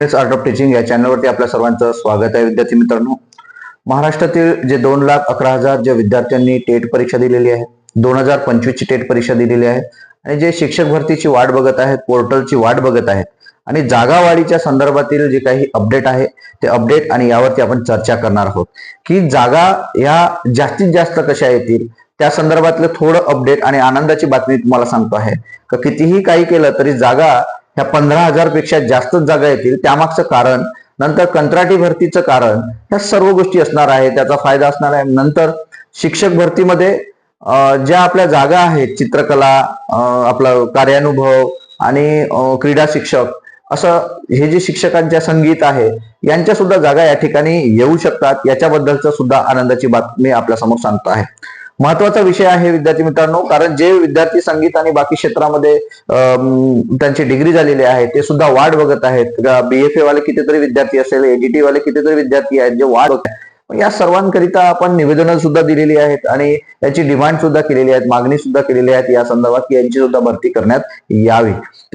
Art of teaching या चॅनलवरती आपल्या सर्वांचं स्वागत आहे. विद्यार्थी मित्रांनो महाराष्ट्रातील जे दोन लाख अकरा हजार जे विद्यार्थ्यांनी टेट परीक्षा दिलेली आहे दोन हजार पंचवीसची टेट परीक्षा दिलेली आहे आणि जे शिक्षक भरतीची वाट बघत आहेत पोर्टलची वाट बघत आहेत आणि जागावाढीच्या संदर्भातील जे काही अपडेट आहे ते अपडेट आणि यावरती आपण चर्चा करणार आहोत. की जागा या जास्तीत जास्त कशा येतील त्या संदर्भातलं थोडं अपडेट आणि आनंदाची बातमी तुम्हाला सांगतो आहे. का कितीही काही केलं तरी जागा ह्या पंधरा हजारपेक्षा जास्तच जागा येतील त्यामागचं कारण नंतर कंत्राटी भरतीचं कारण ह्या सर्व गोष्टी असणार आहे त्याचा फायदा असणार आहे. नंतर शिक्षक भरतीमध्ये ज्या आपल्या जागा आहेत चित्रकला आपला कार्यानुभव आणि क्रीडा शिक्षक असं हे जे शिक्षकांच्या संगीत आहे यांच्या सुद्धा जागा या ठिकाणी येऊ शकतात. याच्याबद्दलचं सुद्धा आनंदाची बातमी आपल्यासमोर सांगतो आहे. महत्त्वाचा विषय आहे विद्यार्थी मित्रांनो कारण जे विद्यार्थी संगीत आणि बाकी क्षेत्रामध्ये त्यांची डिग्री झालेली आहे ते सुद्धा वाढ बघत आहेत. बीएफए वाले कितीतरी विद्यार्थी असेल एडीटी वाले कितीतरी विद्यार्थी आहेत जे वाढ होत या सर्वांकरिता आपण निवेदनं सुद्धा दिलेली आहेत आणि याची डिमांड सुद्धा केलेली आहेत मागणी सुद्धा केलेली आहेत. या संदर्भात की यांची सुद्धा भरती करण्यात यावी.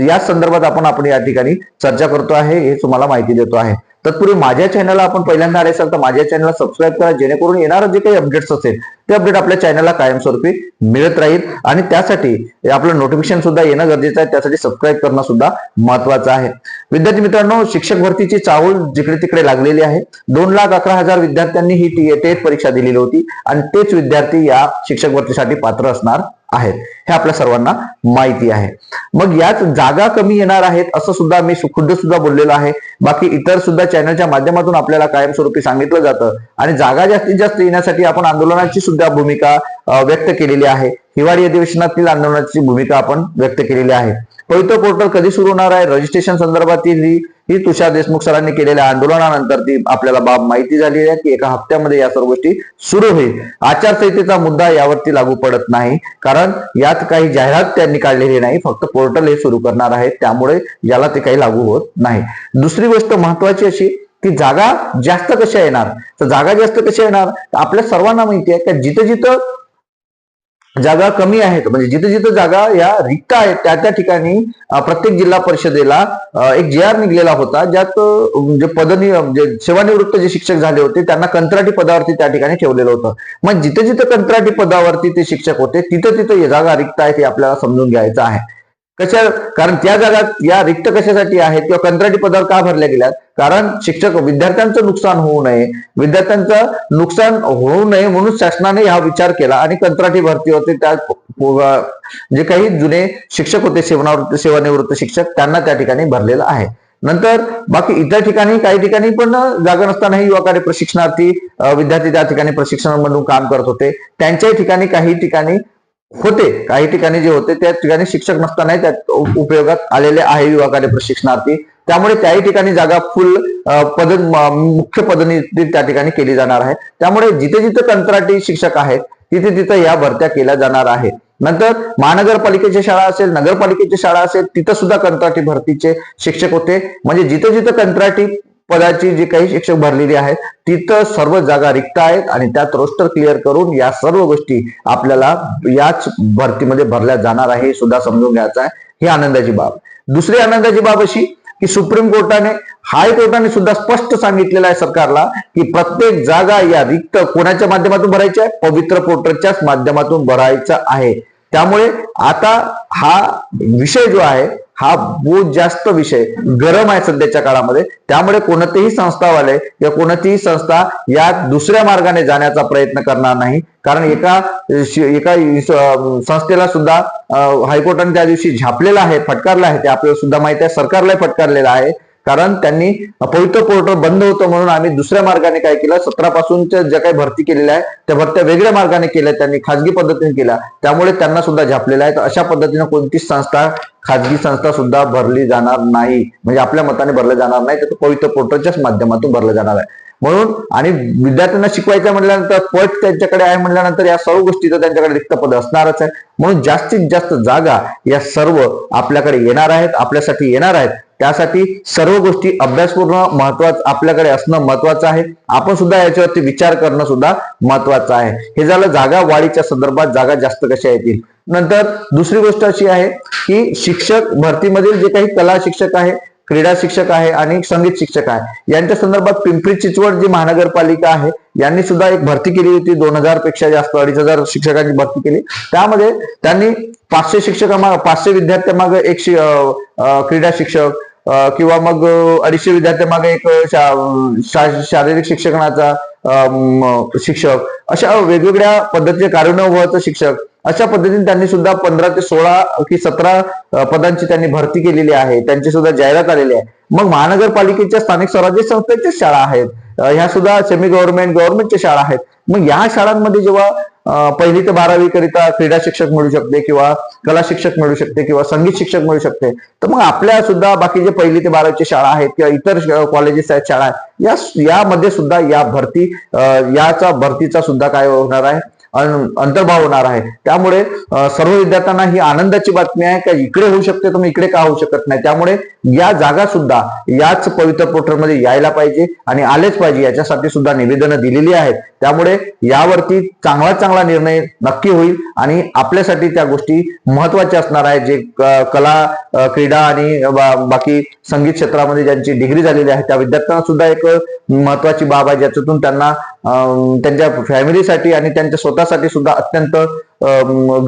या संदर्भात आपण आपण या ठिकाणी चर्चा करतो आहे हे तुम्हाला माहिती देतो आहे. तत्पूर्वी माझ्या चॅनलला आपण पहिल्यांदा आले असाल तर माझ्या चॅनलला सबस्क्राईब करा जेणेकरून येणारं जे काही अपडेट्स असेल ते अपडेट आपल्या चॅनलला कायमस्वरूपी मिळत राहील. आणि त्यासाठी आपलं नोटिफिकेशन सुद्धा येणं गरजेचं आहे. त्यासाठी सबस्क्राईब करणं सुद्धा महत्वाचं आहे. विद्यार्थी मित्रांनो शिक्षक भरतीची चाहूल जिकडे तिकडे लागलेली आहे. दोन लाख अकरा हजार विद्यार्थ्यांनी ही टेट परीक्षा दिलेली होती. आणि तेच विद्यार्थी या शिक्षक भरतीसाठी पात्र असणार आहेत. हे आपल्या सर्वांना माहिती आहे. मग याच जागा कमी येणार आहेत असं सुद्धा मी खुद्द सुद्धा बोललेलो आहे. बाकी इतर सुद्धा चॅनलच्या माध्यमातून आपल्याला कायमस्वरूपी सांगितलं जातं. आणि जागा जास्तीत जास्त येण्यासाठी आपण आंदोलनाची सुद्धा भूमिका व्यक्त केलेली आहे. हिवाळी अधिवेशनातील आंदोलनाची भूमिका आपण व्यक्त केलेली आहे. पवित्र पोर्टल कधी सुरू होणार आहे? रजिस्ट्रेशन संदर्भातील ही ही तुषार देशमुख सरांनी केलेल्या आंदोलनानंतर ती आपल्याला बाब माहिती झालेली आहे की एका हप्त्यामध्ये या सर्व गोष्टी सुरू होईल. आचारसंहितेचा मुद्दा यावरती लागू पडत नाही कारण यात काही जाहिरात त्यांनी काढलेली नाही. फक्त पोर्टल हे सुरू करणार आहे त्यामुळे याला ते काही लागू होत नाही. दुसरी गोष्ट महत्वाची अशी की जागा जास्त कशा येणार? तर जागा जास्त कशा येणार? तर आपल्या सर्वांना माहिती आहे की जिथं जिथं जागा कमी आहेत. म्हणजे जिथं जिथं जागा या रिक्त आहेत त्या त्या ठिकाणी प्रत्येक जिल्हा परिषदेला एक जे आर निघलेला होता ज्यात जे पदनी जे सेवानिवृत्त जे शिक्षक झाले होते त्यांना कंत्राटी पदावरती त्या ठिकाणी ठेवलेलं होतं. मग जिथे जिथं कंत्राटी पदावरती ते शिक्षक होते तिथं तिथं जागा रिक्त आहेत हे आपल्याला समजून घ्यायचं आहे. कशा कारण त्या जागा या रिक्त कशासाठी आहेत किंवा कंत्राटी पदावर का भरल्या गेल्यात? कारण शिक्षक विद्यार्थ्यांचं नुकसान होऊ नये. विद्यार्थ्यांचं नुकसान होऊ नये म्हणून शासनाने हा विचार केला आणि कंत्राटी भरती होते. त्या जे काही जुने शिक्षक होते सेवनावृत्त सेवानिवृत्त शिक्षक त्यांना त्या ठिकाणी भरलेलं आहे. नंतर बाकी इतर ठिकाणी काही ठिकाणी पण जागा नसतानाही युवा कार्य प्रशिक्षणार्थी विद्यार्थी त्या ठिकाणी प्रशिक्षण म्हणून काम करत होते. त्यांच्याही ठिकाणी काही ठिकाणी होते. काही ठिकाणी जे होते त्या ठिकाणी शिक्षक नसतानाही त्यात उपयोगात आलेले आहे युवा कार्य प्रशिक्षणार्थी. त्यामुळे त्याही ठिकाणी जागा फुल पद मुख्य पदनी त्या ठिकाणी केली जाणार आहे. त्यामुळे जिथे जिथे कंत्राटी शिक्षक आहेत तिथे तिथे या भरत्या केल्या जाणार आहेत. नंतर महानगरपालिकेची शाळा असेल नगरपालिकेची शाळा असेल तिथं सुद्धा कंत्राटी भरतीचे शिक्षक होते. म्हणजे जिथं जिथं कंत्राटी पदाची जी काही शिक्षक भरलेली आहेत तिथं सर्व जागा रिक्त आहेत आणि त्यात रोस्टर क्लिअर करून या सर्व गोष्टी आपल्याला याच भरतीमध्ये भरल्या जाणार आहे सुद्धा समजून घ्यायचं आहे. ही आनंदाची बाब. दुसरी आनंदाची बाब अशी की सुप्रीम कोर्टाने हायकोर्टाने सुद्धा स्पष्ट सांगितलेलं आहे सरकारला की प्रत्येक जागा या रिक्त कोणाच्या माध्यमातून भरायच्या आहे? पवित्र पोर्टलच्याच माध्यमातून भरायचा आहे. त्यामुळे आता हा विषय जो आहे हा बहुत जास्त विषय गरम आहे सध्याच्या काळामध्ये. त्यामुळे कोणतेही संस्थावाले किंवा कोणतीही संस्था या दुसऱ्या मार्गाने जाण्याचा प्रयत्न करणार नाही. कारण एका एका संस्थेला सुद्धा हायकोर्टाने त्या दिवशी झापलेला आहे फटकारलं आहे. ते आपल्याला सुद्धा माहिती आहे. सरकारलाही फटकारलेला आहे. कारण त्यांनी पवित्र पोर्टल बंद होतं म्हणून आम्ही दुसऱ्या मार्गाने काय केलं? सतरा पासूनच्या ज्या काही भरती केलेल्या आहेत त्या भरत्या वेगळ्या मार्गाने केल्या त्यांनी खाजगी पद्धतीने केल्या त्यामुळे त्यांना सुद्धा झापलेल्या आहे. तर अशा पद्धतीने कोणतीच संस्था खाजगी संस्था सुद्धा भरली जाणार नाही. म्हणजे आपल्या मताने भरलं जाणार नाही. तर पवित्र पोर्टलच्याच माध्यमातून भरलं जाणार आहे. म्हणून आणि विद्यार्थ्यांना शिकवायचं म्हटल्यानंतर पट त्यांच्याकडे आहे म्हटल्यानंतर या सर्व गोष्टीचं त्यांच्याकडे रिक्त पद असणारच आहे. म्हणून जास्तीत जास्त जागा या सर्व आपल्याकडे येणार आहेत. आपल्यासाठी येणार आहेत. त्यासाठी सर्व गोष्टी अभ्यासपूर्ण महत्वाचं आपल्याकडे असणं महत्वाचं आहे. आपण सुद्धा याच्यावरती विचार करणं सुद्धा महत्वाचं आहे. हे झालं जागा वाढीच्या संदर्भात जागा जास्त कशा येतील? नंतर दुसरी गोष्ट अशी आहे की शिक्षक भरतीमधील जे काही कला शिक्षक आहे क्रीडा शिक्षक आहे आणि संगीत शिक्षक आहे यांच्या संदर्भात पिंपरी चिंचवड जी महानगरपालिका आहे यांनी सुद्धा एक भरती केली होती दोन हजारपेक्षा जास्त अडीच हजार शिक्षकांची भरती केली. त्यामध्ये त्यांनी पाचशे शिक्षकामाग पाचशे विद्यार्थ्यामागे एक क्रीडा शिक्षक किंवा मग अडीचशे अडीचशे विद्यार्थ्यामागे एक शा- शा- शारीरिक शिक्षणाचा शिक्षक अशा वेगवेगळ्या पद्धतीचे कार्यानुभवाचं शिक्षक अशा पद्धतीने त्यांनी सुद्धा पंधरा ते सोळा की सतरा पदांची त्यांनी भरती केलेली आहे. त्यांची सुद्धा जाहिरात आलेली आहे. मग महानगरपालिकेच्या स्थानिक स्वराज्य संस्थेच्या शाळा आहेत. ह्या सुद्धा सेमी गव्हर्नमेंट गव्हर्नमेंटच्या शाळा आहेत. मग या शाळांमध्ये जेव्हा पहिली ते बारावी करिता क्रीडा शिक्षक मिळू शकते किंवा कला शिक्षक मिळू शकते किंवा संगीत शिक्षक मिळू शकते तर मग आपल्या सुद्धा बाकी जे पहिली ते बारावीची शाळा आहेत किंवा इतर कॉलेजेस आहेत शाळा आहेत या यामध्ये सुद्धा या भरती याचा भरतीचा सुद्धा काय होणार आहे? अंतर्भाव होणार आहे. त्यामुळे सर्व विद्यार्थ्यांना ही आनंदाची बातमी आहे का इकडे होऊ शकते तर मग इकडे का होऊ शकत नाही? त्यामुळे या जागा सुद्धा याच पवित्र पोर्टलमध्ये यायला पाहिजे आणि आलेच पाहिजे. याच्यासाठी सुद्धा निवेदनं दिलेली आहेत. त्यामुळे यावरती चांगला चांगला निर्णय नक्की होईल आणि आपल्यासाठी त्या गोष्टी महत्त्वाच्या असणार आहेत. जे कला क्रीडा आणि बाकी संगीत क्षेत्रामध्ये ज्यांची डिग्री झालेली आहे त्या विद्यार्थ्यांना सुद्धा एक महत्वाची बाब आहे ज्याच्यातून त्यांना त्यांच्या फॅमिलीसाठी आणि त्यांच्या स्वतःसाठी सुद्धा अत्यंत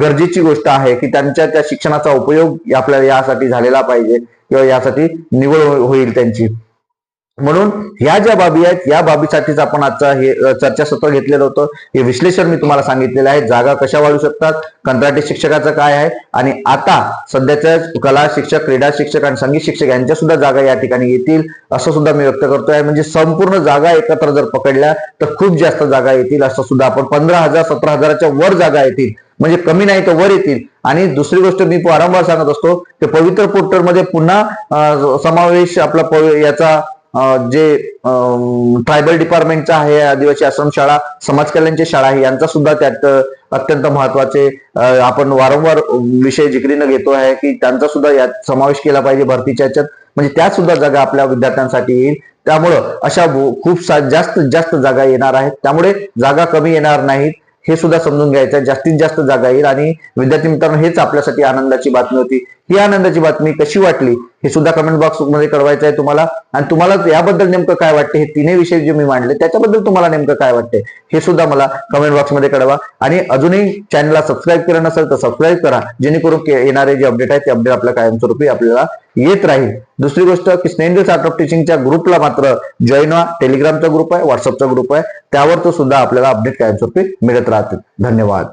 गरजेची गोष्ट आहे की त्यांच्या त्या शिक्षणाचा उपयोग आपल्याला यासाठी झालेला पाहिजे किंवा यासाठी निवड हो-, होईल त्यांची. म्हणून ह्या ज्या बाबी आहेत या बाबीसाठीच आपण आजचा हे चर्चासत्र घेतलेलं होतं. हे विश्लेषण मी तुम्हाला सांगितलेलं आहे. जागा कशा वाढू शकतात कंत्राटी शिक्षकाचं काय आहे आणि आता सध्याच्या कला शिक्षक क्रीडा शिक्षक आणि संगीत शिक्षक यांच्या सुद्धा जागा या ठिकाणी येतील असं सुद्धा मी व्यक्त करतोय. म्हणजे संपूर्ण जागा एकत्र जर पकडल्या तर खूप जास्त जागा येतील असं सुद्धा आपण पंधरा हजार सतरा हजाराच्या वर जागा येतील. म्हणजे कमी नाही तर वर येतील. आणि दुसरी गोष्ट मी वारंवार सांगत असतो ते पवित्र पोर्टलमध्ये पुन्हा समावेश आपला याचा जे ट्रायबल डिपार्टमेंटचा आहे आदिवासी आश्रमशाळा समाज कल्याणची शाळा आहे यांचा सुद्धा त्यात अत्यंत महत्त्वाचे आपण वारंवार विषय जिकरीनं घेतो आहे की त्यांचा सुद्धा यात समावेश केला पाहिजे भरतीच्या याच्यात. म्हणजे त्या सुद्धा जागा आपल्या विद्यार्थ्यांसाठी येईल. त्यामुळं अशा खूप सा- जास्त जास्त जागा येणार आहेत. त्यामुळे जागा कमी येणार नाहीत हे सुद्धा समजून घ्यायचं आहे. जास्तीत जास्त जागा येईल आणि विद्यार्थी मित्रांनो हेच आपल्यासाठी आनंदाची बातमी होती. ही आनंदाची बातमी कशी वाटली हे सुद्धा कमेंट बॉक्समध्ये कळवायचं आहे तुम्हाला. आणि तुम्हाला याबद्दल नेमकं काय वाटते हे तिन्ही विषय जे मी मांडले त्याच्याबद्दल तुम्हाला नेमकं काय वाटते हे सुद्धा मला कमेंट बॉक्समध्ये कळवा. आणि अजूनही चॅनलला सबस्क्राईब केलं नसेल तर सबस्क्राईब करा जेणेकरून येणारे जे अपडेट आहे ते अपडेट आपल्या कायमस्वरूपी आपल्याला येत राहील. दुसरी गोष्ट की स्नेंडल्स आर्ट ऑफ टीचिंगच्या ग्रुपला मात्र जॉईन व्हा. टेलिग्रामचा ग्रुप आहे व्हॉट्सअपचा ग्रुप आहे. त्यावर तो सुद्धा आपल्याला अपडेट कायमस्वरूपी मिळत राहतील. धन्यवाद.